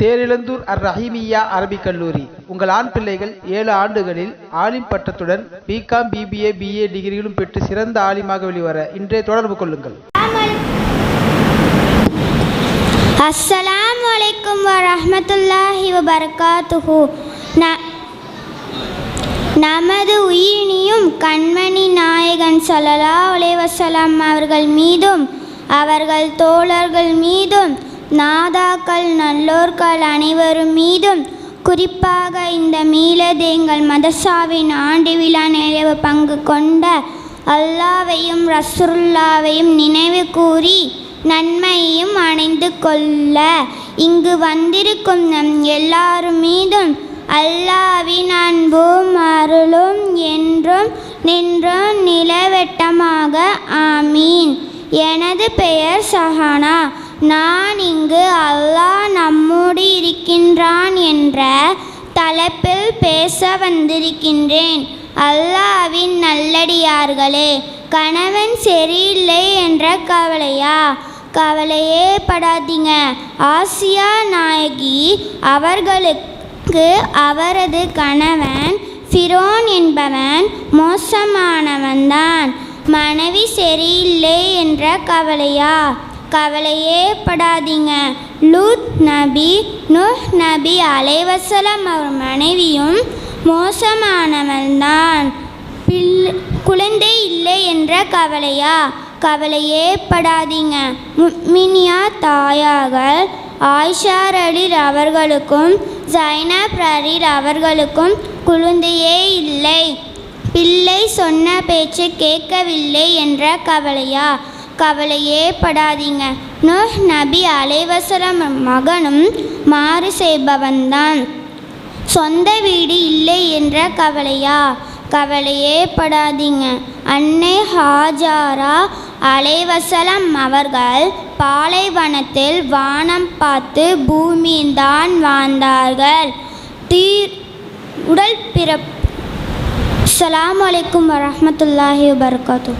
தேரிழந்தூர் அர் ரஹீமியா அரபிக் கல்லூரி. உங்கள் ஆண் பிள்ளைகள் ஏழு ஆண்டுகளில் ஆலிம் பட்டத்துடன் பிகாம் பிபிஏ பிஏ டிகிரிகளும் பெற்று சிறந்த ஆலிமாக வெளிவர இன்றைய தொடர்பு கொள்ளுங்கள். அஸ்ஸலாம் வலைக்கும் வரமத்துல்லாஹி வபர்காத்துஹு. ந நமது உயிரினியும் கண்மணி நாயகன் ஸல்லல்லாஹு அலைஹி அவர்கள் மீதும் அவர்கள் தோழர்கள் மீதும் நாதாக்கள் நல்லோர்கள் அனைவரும் மீதும் குறிப்பாக இந்த மீளதேங்கள் மதசாவின் ஆண்டு விழா நிறைவு பங்கு கொண்ட அல்லாவையும் ரசுல்லாவையும் நினைவு கூறி நன்மையையும் அணைந்து கொள்ள இங்கு வந்திருக்கும் நம் எல்லாரும் மீதும் அல்லாவின் அன்பும் அருளும் என்றும் நின்றும் நிலவட்டமாக. ஆமீன். எனது பெயர் சஹானா நான் இங்கு அல்லாஹ் நம்மோடு இருக்கின்றான் என்ற தலைப்பில் பேச வந்திருக்கின்றேன். அல்லாவின் நல்லடியார்களே கணவன் சரியில்லை என்ற கவலையா? கவலையே படாதீங்க ஆசியா நாயகி அவர்களுக்கு அவரது கணவன் ஃபிரோன் என்பவன் மோசமானவன்தான். மனைவி சரியில்லை என்ற கவலையா? கவலையே படாதீங்க. லூத் நபி நுஹ் நபி அலைவசலம் அவர் மனைவியும் மோசமானவன்தான் பில் குழந்தை இல்லை என்ற கவலையா? கவலையே படாதீங்க. முக்மினியா தாயார்கள் ஆயிஷா ரலீல் அவர்களுக்கும் ஜைனப் ரலீல் அவர்களுக்கும் குழந்தையே இல்லை. பிள்ளை சொன்ன பேச்சு கேட்கவில்லை என்ற கவலையா? கவலையே படாதீங்க. நூஹ் நபி அலைவசலம் மகனும் மாறு செய்பவன்தான். சொந்த வீடு இல்லை என்ற கவலையா? கவலையே படாதீங்க. அன்னை ஹாஜாரா அலைவசலம் அவர்கள் பாலைவனத்தில் வானம் பார்த்து பூமியில்தான் வாழ்ந்தார்கள். தீர் உடல் பிறப்பு அஸ்ஸலாமு அலைக்கும் வரமத்துல்லாஹி வபர்காத்து